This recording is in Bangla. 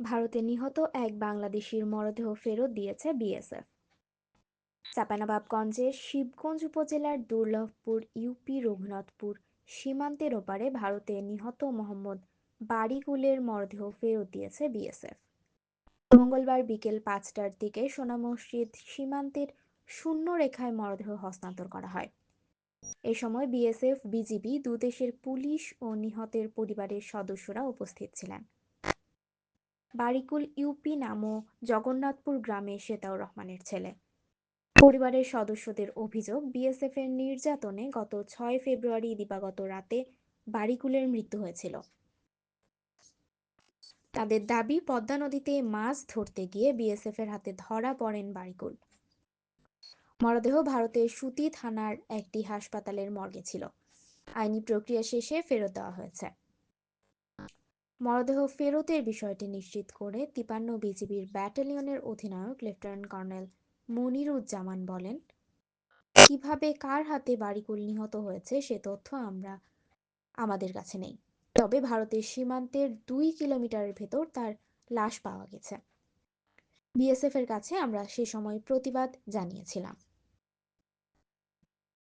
ভারতে নিহত এক বাংলাদেশির মরদেহ ফেরত দিয়েছে বিএসএফ। চাঁপাইনবাবগঞ্জের শিবগঞ্জ উপজেলার দুর্লভপুর ইউপি রঘুনাথপুর সীমান্তের ওপারে ভারতে নিহত মোহাম্মদ বারিকুলের মরদেহ ফেরত দিয়েছে বিএসএফ। মঙ্গলবার বিকেল পাঁচটার দিকে সোনা মসজিদ সীমান্তের শূন্য রেখায় মরদেহ হস্তান্তর করা হয়। এ সময় বিএসএফ, বিজিবি, দুদেশের পুলিশ ও নিহতের পরিবারের সদস্যরা উপস্থিত ছিলেন। বারিকুল ইউপি নামও জগন্নাথপুর গ্রামে শেতাউর রহমানের ছেলে। পরিবারের সদস্যদের অভিযোগ বিএসএফ এর নির্যাতনে গত ছয় ফেব্রুয়ারি দিবাগত রাতে বারিকুলের মৃত্যু হয়েছিল। তাদের দাবি, পদ্মা নদীতে মাছ ধরতে গিয়ে বিএসএফ এর হাতে ধরা পড়েন বারিকুল। মরদেহ ভারতের সুতি থানার একটি হাসপাতালের মর্গে ছিল। আইনি প্রক্রিয়া শেষে ফেরত দেওয়া হয়েছে। মরদেহ ফেরতের বিষয়টি নিশ্চিত করে তিপান্ন বিজিবির ব্যাটালিয়নের অধিনায়ক লেফটেন্যান্ট কর্নেল মনিরুজ্জামান বলেন, কীভাবে, কার হাতে বাড়িকুল নিহত হয়েছে সে তথ্য আমরা, আমাদের কাছে নেই। তবে ভারতের সীমান্তের দুই কিলোমিটারের ভেতর তার লাশ পাওয়া গেছে। বিএসএফ এর কাছে আমরা সে সময় প্রতিবাদ জানিয়েছিলাম।